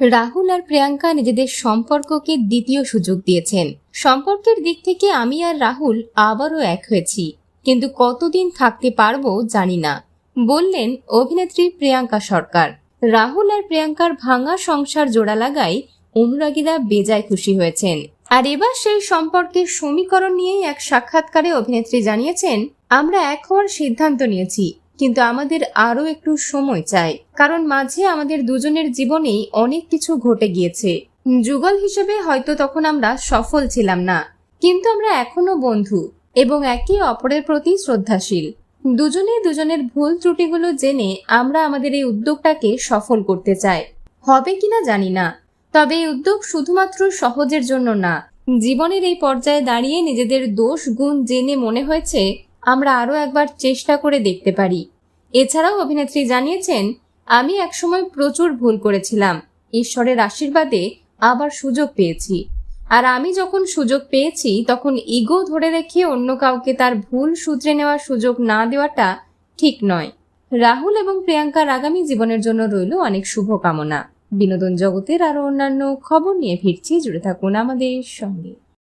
রাহুল আর প্রিয়াঙ্কা নিজেদের সম্পর্ককে দ্বিতীয় সুযোগ দিয়েছেন। সম্পর্কের দিক থেকে আমি আর রাহুল আবারও এক হয়েছি। কিন্তু কতদিন থাকতে পারব জানি না। বললেন অভিনেত্রী প্রিয়াঙ্কা সরকার। রাহুল আর প্রিয়াঙ্কার ভাঙা সংসার জোড়া লাগায় অনুরাগীরা বেজায় খুশি হয়েছেন। আর এবার সেই সম্পর্কের সমীকরণ নিয়েই এক সাক্ষাৎকারে অভিনেত্রী জানিয়েছেন, আমরা এক হওয়ার সিদ্ধান্ত নিয়েছি কিন্তু আমাদের আরও একটু সময় চাই। কারণ মাঝে আমাদের দুজনের জীবনেই অনেক কিছু ঘটে গিয়েছে। যুগল হিসেবে হয়তো তখন আমরা সফল ছিলাম না। কিন্তু আমরা এখনও বন্ধু এবং একে অপরের প্রতি শ্রদ্ধাশীল। দুজনে দুজনের ভুল ত্রুটিগুলো জেনে আমরা আমাদের এই উদ্যোগটাকে সফল করতে চাই। হবে কিনা জানি না। তবে এই উদ্যোগ শুধুমাত্র সহজের জন্য না। জীবনের এই পর্যায়ে দাঁড়িয়ে নিজেদের দোষ গুণ জেনে মনে হয়েছে আমরা আরও একবার চেষ্টা করে দেখতে পারি। এছাড়াও অভিনেত্রী জানিয়েছেন, আমি একসময় প্রচুর ভুল করেছিলাম। ঈশ্বরের আশীর্বাদে আবার সুযোগ পেয়েছি। আর আমি যখন সুযোগ পেয়েছি, তখন ইগো ধরে রেখে অন্য কাউকে তার ভুল শুধরে নেওয়ার সুযোগ না দেওয়াটা ঠিক নয়। রাহুল এবং প্রিয়াঙ্কার আগামী জীবনের জন্য রইল অনেক শুভকামনা। বিনোদন জগতের আরও অন্যান্য খবর নিয়ে ফিরছি। জুড়ে থাকুন আমাদের সঙ্গে।